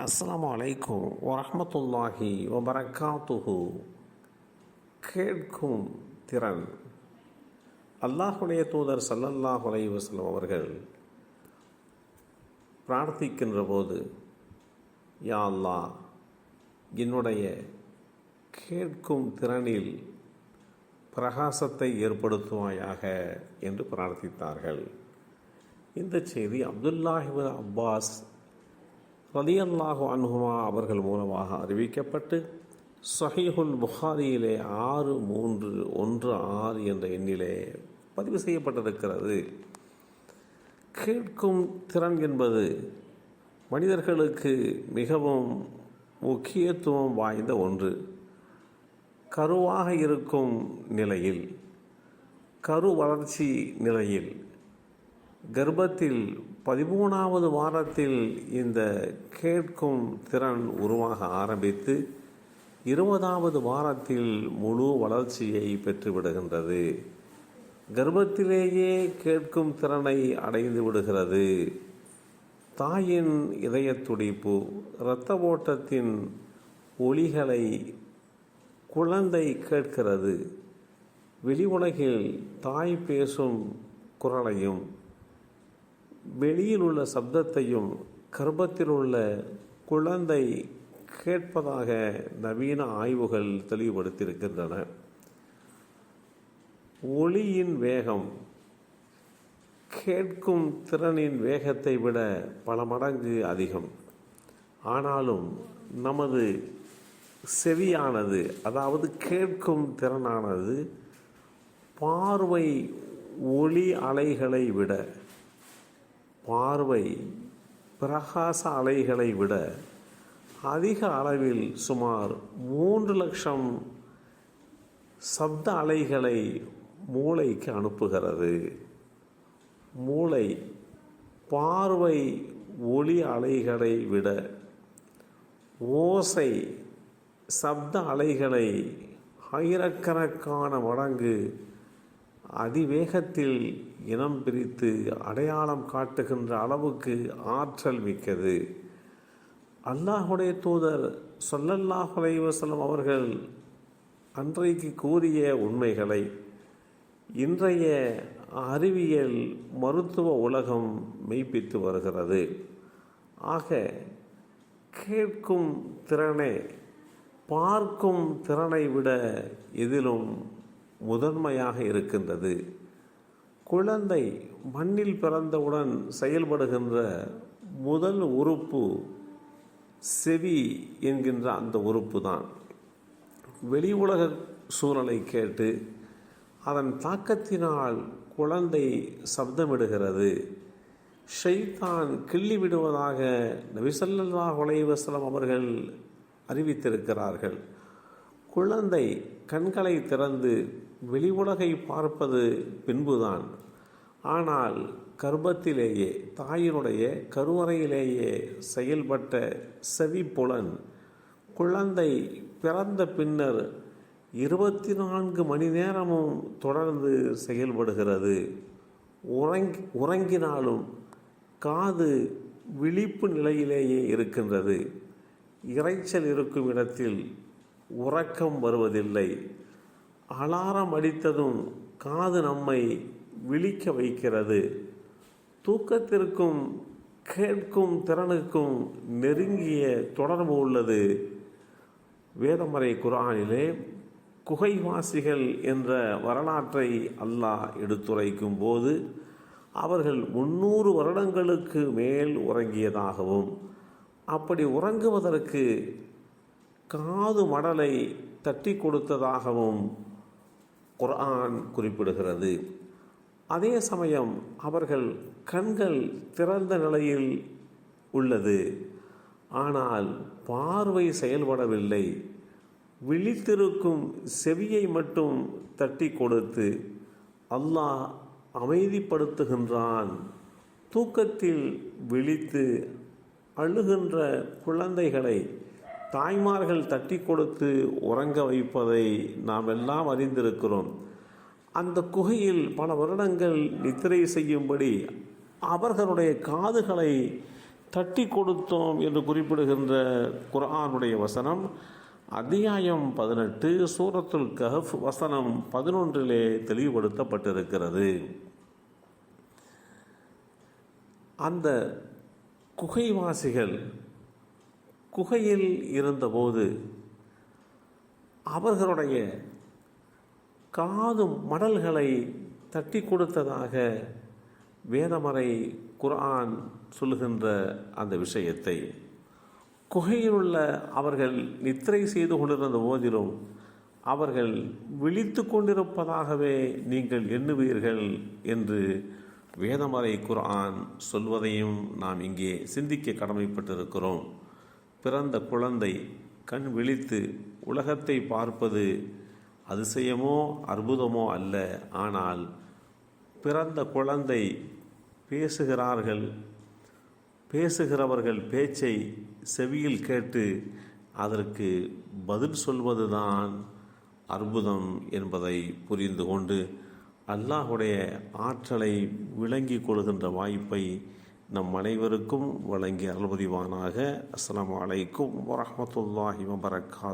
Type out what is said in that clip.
அஸ்ஸலாமு அலைக்கும் வரமத்துல்லாஹி வபரகாத்துஹு. கேட்கும் திறன். அல்லாஹுடைய தூதர் சல்லல்லாஹ் வலைவசலம் அவர்கள் பிரார்த்திக்கின்ற போது யா அல்லாஹ் என்னுடைய கேட்கும் திறனில் பிரகாசத்தை ஏற்படுத்துவாயாக என்று பிரார்த்தித்தார்கள். இந்த செய்தி அப்துல்லாஹிபு அப்பாஸ் ரலியல்லாஹு அன்ஹுமா அவர்கள் மூலமாக அறிவிக்கப்பட்டு சஹீஹுல் புகாரியிலே ஆறு மூன்று ஒன்று ஆறு என்ற எண்ணிலே பதிவு செய்யப்பட்டிருக்கிறது. கேட்கும் திறன் என்பது மனிதர்களுக்கு மிகவும் முக்கியத்துவம் வாய்ந்த ஒன்று. கருவாக இருக்கும் நிலையில் கரு வளர்ச்சி நிலையில் கர்ப்பத்தில் பதிமூணாவது வாரத்தில் இந்த கேட்கும் திறன் உருவாக ஆரம்பித்து இருபதாவது வாரத்தில் முழு வளர்ச்சியை பெற்றுவிடுகின்றது கர்ப்பத்திலேயே கேட்கும் திறனை அடைந்து விடுகிறது. தாயின் இதய துடிப்பு இரத்த ஓட்டத்தின் ஒளிகளை குழந்தை கேட்கிறது. வெளி உலகில் தாய் பேசும் குரலையும் வெளியில் உள்ள சப்தத்தையும் கர்ப்பத்தில் உள்ள குழந்தை கேட்பதாக நவீன ஆய்வுகள் தெளிவுபடுத்தியிருக்கின்றன. ஒளியின் வேகம் கேட்கும் திறனின் வேகத்தை விட பல மடங்கு அதிகம். ஆனாலும் நமது செவியானது அதாவது கேட்கும் திறனானது பார்வை ஒளி அலைகளை விட பார்வை பிரகாச அலைகளை விட அதிக அளவில் சுமார் மூன்று லட்சம் சப்த அலைகளை மூளைக்கு அனுப்புகிறது. மூளை பார்வை ஒளி அலைகளை விட ஓசை சப்த அலைகளை ஆயிரக்கணக்கான மடங்கு அதிவேகத்தில் இனம் பிரித்து அடையாளம் காட்டுகின்ற அளவுக்கு ஆற்றல் மிக்கது. அல்லாஹுடைய தூதர் சொல்லல்லாஹ் அலைவசலம் அவர்கள் அன்றைக்கு கூறிய உண்மைகளை இன்றைய அறிவியல் மருத்துவ உலகம் மெய்ப்பித்து வருகிறது. ஆக கேட்கும் திறனே பார்க்கும் திறனை விட எதிலும் முதன்மையாக இருக்கின்றது. குழந்தை மண்ணில் பிறந்தவுடன் செயல்படுகின்ற முதல் உறுப்பு செவி என்கின்ற அந்த உறுப்பு தான் வெளி உலக சூழலை கேட்டு அதன் தாக்கத்தினால் குழந்தை சப்தமிடுகிறது. ஷைத்தான் கிள்ளி விடுவதாக நபிசல்லா உலைவசலம் அவர்கள் அறிவித்திருக்கிறார்கள். குழந்தை கண்களை திறந்து வெளி உலகை பார்ப்பது பின்புதான். ஆனால் கர்ப்பத்திலேயே தாயினுடைய கருவறையிலேயே செயல்பட்ட செவிப்புலன் குழந்தை பிறந்த பின்னர் இருபத்தி நான்கு மணி நேரமும் தொடர்ந்து செயல்படுகிறது. உறங் உறங்கினாலும் காது விழிப்பு நிலையிலேயே இருக்கின்றது. இறைச்சல் இருக்கும் இடத்தில் உறக்கம் வருவதில்லை. அலாரம் அடித்ததும் காது நம்மை விழிக்க வைக்கிறது. தூக்கத்திற்கும் கேட்கும் திறனுக்கும் நெருங்கிய தொடர்பு உள்ளது. வேதமறை குரானிலே குகைவாசிகள் என்ற வரலாற்றை அல்லாஹ் எடுத்துரைக்கும் போது அவர்கள் முன்னூறு வருடங்களுக்கு மேல் உறங்கியதாகவும் அப்படி உறங்குவதற்கு காது மடலை தட்டி கொடுத்ததாகவும் குர்ஆன் குறிப்பிடுகிறது. அதே சமயம் அவர்கள் கண்கள் திறந்த நிலையில் உள்ளது. ஆனால் பார்வை செயல்படவில்லை. விழித்திருக்கும் செவியை மட்டும் தட்டி கொடுத்து அல்லாஹ் அமைதிப்படுத்துகின்றான். தூக்கத்தில் விழித்து அழுகின்ற குழந்தைகளை தாய்மார்கள் தட்டி கொடுத்து உறங்க வைப்பதை நாம் எல்லாம் அறிந்திருக்கிறோம். அந்த குகையில் பல வருடங்கள் நித்திரை செய்யும்படி அவர்களுடைய காதுகளை தட்டி கொடுத்தோம் என்று குறிப்பிடுகின்ற குரானுடைய வசனம் அத்தியாயம் பதினெட்டு சூரத்துல் கஹஃப் வசனம் பதினொன்றிலே தெளிவுபடுத்தப்பட்டிருக்கிறது. அந்த குகைவாசிகள் குகையில் இருந்தபோது அவர்களுடைய காதும் மடல்களை தட்டி கொடுத்ததாக வேதமறை குர்ஆன் சொல்லுகின்ற அந்த விஷயத்தை. குகையில் உள்ள அவர்கள் நித்திரை செய்து கொண்டிருந்த போதிலும் அவர்கள் விழித்து கொண்டிருப்பதாகவே நீங்கள் எண்ணுவீர்கள் என்று வேதமறை குர்ஆன் சொல்வதையும் நாம் இங்கே சிந்திக்க கடமைப்பட்டிருக்கிறோம். பிறந்த குழந்தை கண் விழித்து உலகத்தை பார்ப்பது அதிசயமோ அற்புதமோ அல்ல. ஆனால் பிறந்த குழந்தை பேசுகிறார்கள் பேசுகிறவர்கள் பேச்சை செவியில் கேட்டு அதற்கு பதில் சொல்வதுதான் அற்புதம் என்பதை புரிந்து கொண்டு அல்லாஹுடைய ஆற்றலை விளங்கி கொள்கின்ற வாய்ப்பை நம் அனைவருக்கும் வழங்கி அருள்புரிவானாக. அஸ்லாம் வலைக்கும் வரமத்துல்லாஹி வபரகாத்.